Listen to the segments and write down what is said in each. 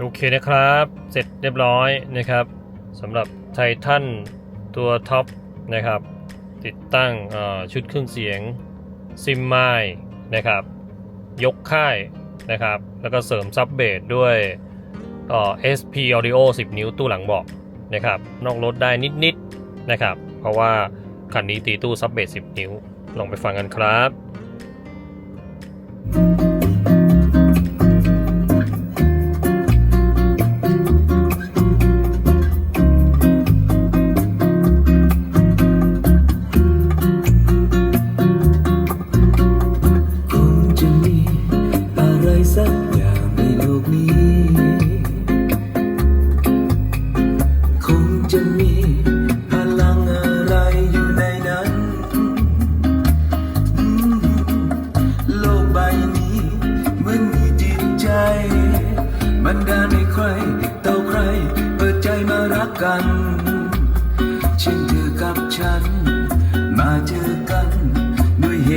โอเคนะครับ เสร็จเรียบร้อยนะครับสำหรับไททันตัวท็อปนะครับ ติดตั้งชุดเครื่องเสียงซิมไมนะครับ ยกค่ายนะครับ แล้วก็เสริมซับเบสด้วยเอ่อ SP Audio 10 นิ้วตู้หลังเบาะนะครับ นอกรถได้นิดๆนะครับ เพราะว่าคันนี้ตีตู้ซับเบส10 นิ้ว ลองไปฟังกันครับ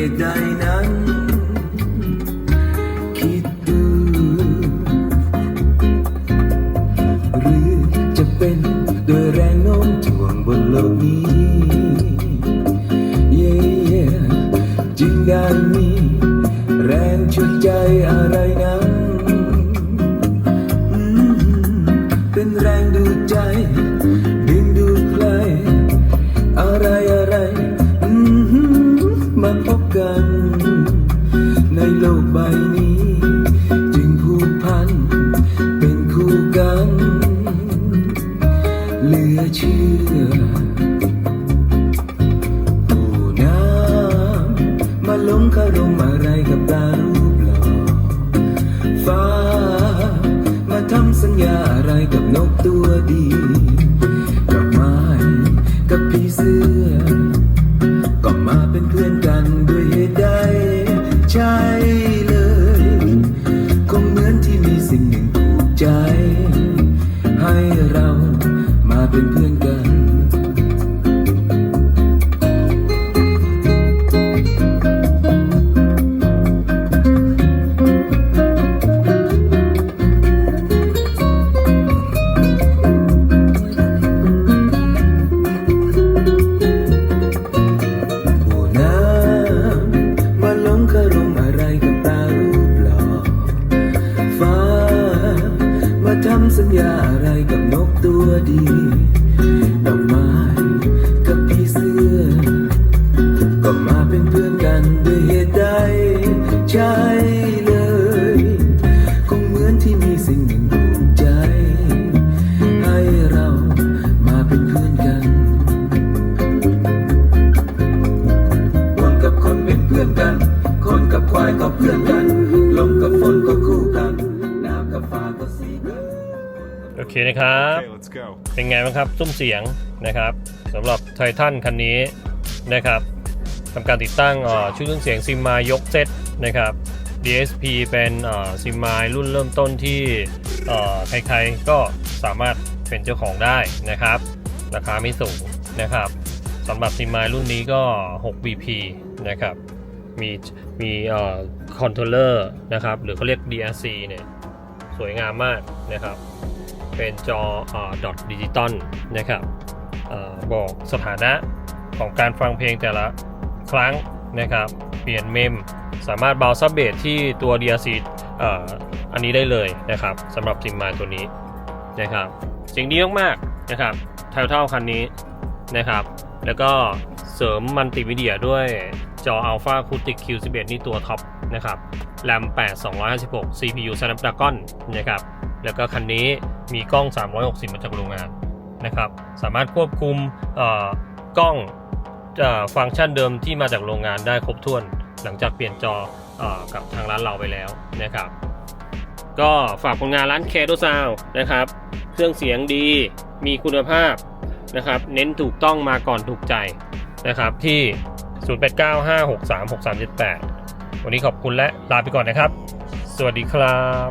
ตุใดนั้น คิดดู หรือจะเป็นด้วยแรงโน้มถ่วงบนโลกนี้ yeah, yeah, จึงได้มี แรงชุดใจอะไรนั้น เหลือเชื่อผู้น้ำมาลงคารมอะไรกับตารูปหล่อฟ้า มาทำสัญญาอะไรกับนกตัวดีดอกไม้กับผีเสื้อ ก็มาเป็นเพื่อนกันด้วยเหตุใดใช่เลย คงเหมือนที่มีสิ่งหนึ่งผูกใจ ให้เรามาเป็นเพื่อน สัญญาอะไรกับนกตัวดีดอกไม้กับผีเสื้อ ก็มาเป็นเพื่อนกันด้วยเหตุใดใจ เคนะครับ Okay, let's go. เป็นไงบ้างครับซุ้มเสียงนะครับสำหรับไททันคันนี้นะครับทำการติดตั้งเอ่อชุดเครื่องเสียงซิมมายกเซตนะครับ DSP เป็นซิมมายรุ่นเริ่มต้นที่เอ่อใครๆก็สามารถเป็นเจ้าของได้นะครับ ราคาไม่สูงนะครับสำหรับซิมมายรุ่นนี้ก็ 6 BP นะครับมีมีคอนโทรลเลอร์นะครับหรือเขาเรียก DRC เนี่ยสวยงามมากนะครับ เป็นจอดอทดิจิตอลนะครับอบอกสถานะของการฟังเพลงแต่ละครั้งนะครับ เปลี่ยนเมม สามารถเบาซับเบสที่ตัว DRC เอ่ออันนี้ได้เลยนะครับสำหรับซิมมาตัวนี้นะครับสิ่งดีมากๆนะครับไทเท่าคันนี้นะครับ แล้วก็เสริมมัลติมีเดียด้วยจอ Alpha Acoustic Q11 นี่ตัวท็อปนะครับแรม8 256 CPU Snapdragon นะครับ แล้วก็คันนี้ มีกล้อง 360 มาจากโรงงานนะครับ สามารถควบคุมเอ่อกล้องเอ่อฟังก์ชันเดิมที่มาจากโรงงานได้ครบถ้วน หลังจากเปลี่ยนจอเออกับทางร้านเราไปแล้วนะครับ ก็ฝากผลงานร้านแคโดซาวนะครับ เครื่องเสียงดีมีคุณภาพนะครับ เน้นถูกต้องมาก่อนถูกใจนะครับที่ 0895636378 วันนี้ขอบคุณและลาไปก่อนนะครับ สวัสดีครับ